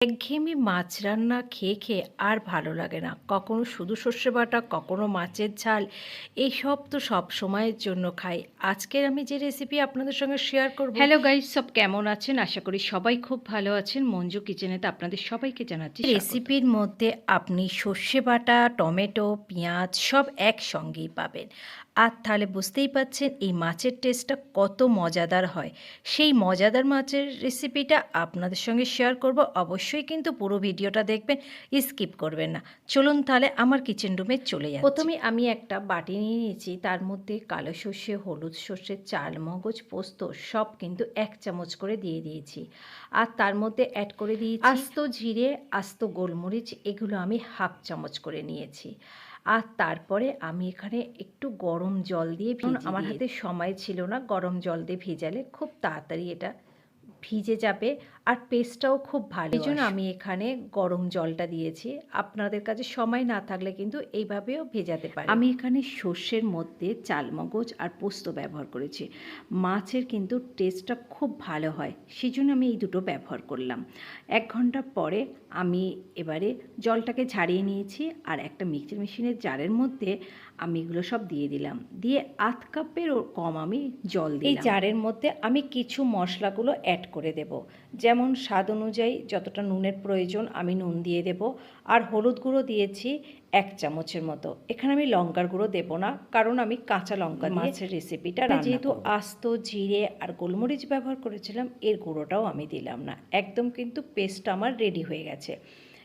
একঘেয়েমি মাছ রান্না খেয়ে খেয়ে আর ভালো লাগে না। কখনো শুধু সর্ষে বাটা কখনো মাছের ঝাল এইসব তো সব সময়ের জন্য খাই। আজকের আমি যে রেসিপি আপনাদের সঙ্গে শেয়ার করব হ্যালো গাইস সব কেমন আছেন? আশা করি সবাই খুব ভালো আছেন। মঞ্জু কিচেনেতে আপনাদের সবাইকে জানাচ্ছি রেসিপির মধ্যে আপনি সর্ষে বাটা টমেটো পেঁয়াজ সব একসঙ্গেই পাবেন। আর তাহলে বুঝতেই পাচ্ছেন এই মাছের টেস্টটা কত মজাদার হয়। সেই মজাদার মাছের রেসিপিটা আপনাদের সঙ্গে শেয়ার করব। অবশ্যই কিন্তু পুরো ভিডিওটা দেখবেন স্কিপ করবেন না। চলুন তাহলে আমার কিচেন রুমে চলে যাই প্রথমে আমি একটা বাটি নিয়ে নিয়েছি তার মধ্যে কালো সর্ষে হলুদ সর্ষে চাল মগজ পোস্ত সব কিন্তু এক চামচ করে দিয়ে দিয়েছি। আর তার মধ্যে অ্যাড করে দিয়েছি আস্ত জিরে আস্ত গোলমরিচ এগুলো আমি হাফ চামচ করে নিয়েছি। আর তারপরে আমি এখানে একটু গরম জল দিয়ে আমার হাতে সময় ছিল না গরম জল দিয়ে ভেজালে খুব তাড়াতাড়ি এটা ভিজে যাবে। আর পেস্টটাও খুব ভালো এই জন্য আমি এখানে গরম জলটা দিয়েছি। আপনাদের কাছে সময় না থাকলে কিন্তু এইভাবেও ভেজাতে পারি আমি এখানে সর্ষের মধ্যে চালমগজ আর পোস্ত ব্যবহার করেছি। মাছের কিন্তু টেস্টটা খুব ভালো হয় সেই জন্য আমি এই দুটো ব্যবহার করলাম। এক ঘণ্টা পরে আমি এবারে জলটাকে ঝাড়িয়ে নিয়েছি আর একটা মিক্সচার মেশিনের জারের মধ্যে আমি এগুলো সব দিয়ে দিলাম। দিয়ে আধ কাপেরও কম আমি জল দিই এই জারের মধ্যে আমি কিছু মশলাগুলো অ্যাড করে দেব। যেমন স্বাদ অনুযায়ী যতটা নুনের প্রয়োজন আমি নুন দিয়ে দেব আর হলুদ গুঁড়ো দিয়েছি এক চামচের মতো। এখানে আমি লঙ্কার গুঁড়ো দেবো না কারণ আমি কাঁচা লঙ্কা মাছের রেসিপিটা যেহেতু আস্ত জিরে আর গোলমরিচ ব্যবহার করেছিলাম এর গুঁড়োটাও আমি দিলাম না। একদম কিন্তু পেস্টটা আমার রেডি হয়ে গেছে।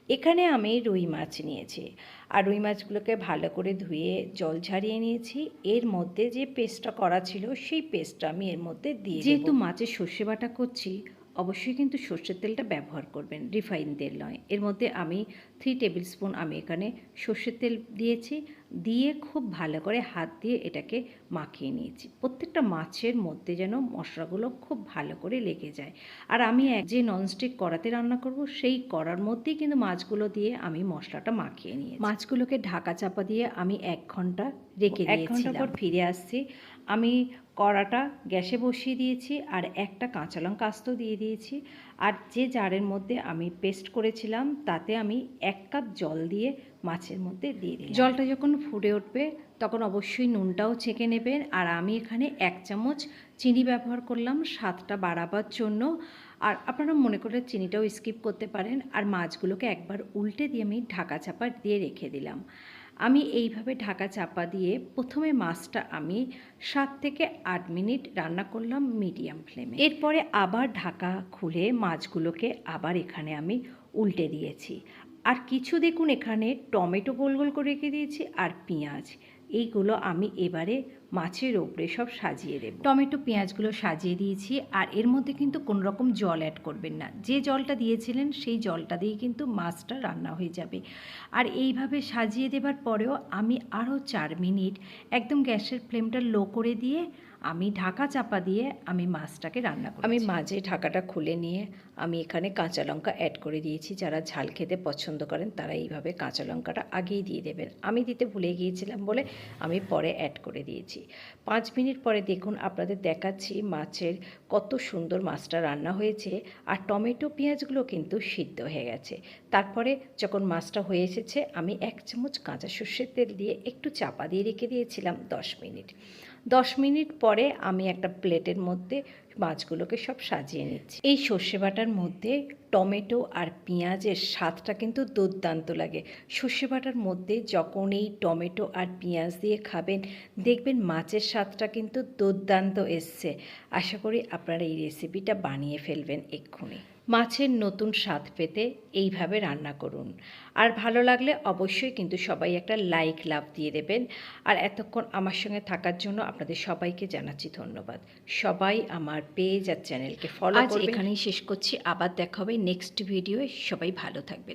এখানে আমি রুই মাছ নিয়েছি আর রুই মাছগুলোকে ভালো করে ধুয়ে জল ঝারিয়ে নিয়েছি। এর মধ্যে যে পেস্টটা করা ছিল সেই পেস্টটা আমি এর মধ্যে দিয়ে যেহেতু মাছের সর্ষে বাটা করছি অবশ্যই কিন্তু সর্ষের তেলটা ব্যবহার করবেন রিফাইন তেল নয়। এর মধ্যে আমি থ্রি টেবিল স্পুন আমি এখানে সর্ষের তেল দিয়েছি। দিয়ে খুব ভালো করে হাত দিয়ে এটাকে মাখিয়ে নিয়েছি। প্রত্যেকটা মাছের মধ্যে যেন মশলাগুলো খুব ভালো করে লেগে যায়। আর আমি এক যে ননস্টিক কড়াতে রান্না করব সেই কড়ার মধ্যেই কিন্তু মাছগুলো দিয়ে আমি মশলাটা মাখিয়ে নিয়ে মাছগুলোকে ঢাকা চাপা দিয়ে আমি এক ঘণ্টা রেখে এক ঘণ্টা পর ফিরে আসছি। আমি কড়াটা গ্যাসে বসিয়ে দিয়েছি আর একটা কাঁচা লঙ্কা আস্ত দিয়ে দিয়েছি। আর যে জারের মধ্যে আমি পেস্ট করেছিলাম তাতে আমি এক কাপ জল দিয়ে মাছের মধ্যে দিয়ে দিই জলটা যখন ফুটে উঠবে, তখন অবশ্যই নুনটাও ছেঁকে নেবেন। আর আমি এখানে এক চামচ চিনি ব্যবহার করলাম, স্বাদটা বাড়াবার জন্য। আর আপনারা মনে করলে চিনিটাও স্কিপ করতে পারেন। আর মাছগুলোকে একবার উল্টে দিয়ে আমি ঢাকা চাপা দিয়ে রেখে দিলাম। আমি এইভাবে ঢাকা চাপা দিয়ে প্রথমে মাছটা আমি সাত থেকে আট মিনিট রান্না করলাম মিডিয়াম ফ্লেমে। এরপরে আবার ঢাকা খুলে মাছগুলোকে আবার এখানে আমি উল্টে দিয়েছি। আর কিছু দেখুন এখানে, টমেটো গোল গোল করে রেখে দিয়েছি আর পেঁয়াজ। এইগুলো আমি এবারে মাছের ওপরে সব সাজিয়ে দেব। টমেটো, পেঁয়াজগুলো সাজিয়ে দিয়েছি আর এর মধ্যে কিন্তু কোনো রকম জল অ্যাড করবেন না। যে জলটা দিয়েছিলেন সেই জলটা দিয়ে কিন্তু মাছটা রান্না হয়ে যাবে। আর এইভাবে সাজিয়ে দেবার পরেও আমি আরও চার মিনিট একদম গ্যাসের ফ্লেমটা লো করে দিয়ে আমি ঢাকা চাপা দিয়ে আমি মাছটাকে রান্না করি আমি মাঝে ঢাকাটা খুলে নিয়ে আমি এখানে কাঁচা লঙ্কা অ্যাড করে দিয়েছি। যারা ঝাল খেতে পছন্দ করেন, তারা এইভাবে কাঁচা লঙ্কাটা আগেই দিয়ে দেবেন। আমি দিতে ভুলে গিয়েছিলাম বলে আমি পরে অ্যাড করে দিয়েছি। পাঁচ মিনিট পরে দেখুন আপনাদের দেখাচ্ছি মাছের কত সুন্দর মাছটা রান্না হয়েছে। আর টমেটো পেঁয়াজগুলো কিন্তু সিদ্ধ হয়ে গেছে। তারপরে যখন মাছটা হয়ে এসেছে, আমি এক চামচ কাঁচা সর্ষের তেল দিয়ে একটু চাপা দিয়ে রেখে দিয়েছিলাম দশ মিনিট। দশ মিনিট পরে আমি একটা প্লেটের মধ্যে মাছগুলোকে সব সাজিয়ে নিচ্ছি। এই সর্ষে বাটার মধ্যে টমেটো আর পেঁয়াজের স্বাদটা কিন্তু দুর্দান্ত লাগে। সর্ষে বাটার মধ্যে যখন এই টমেটো আর পেঁয়াজ দিয়ে খাবেন, দেখবেন মাছের স্বাদটা কিন্তু দুর্দান্ত এসছে। আশা করি আপনারা এই রেসিপিটা বানিয়ে ফেলবেন এক্ষুনি। মাছের নতুন স্বাদ পেতে এইভাবে রান্না করুন। আর ভালো লাগলে অবশ্যই কিন্তু সবাই একটা লাইক লাভ দিয়ে দেবেন। আর এতক্ষণ আমার সঙ্গে থাকার জন্য আপনাদের সবাইকে জানাচ্ছি ধন্যবাদ। সবাই আমার পেজ আর চ্যানেলকে ফলো করে এখানেই শেষ করছি। আবার দেখা হবে নেক্সট ভিডিওয়ে সবাই ভালো থাকবেন।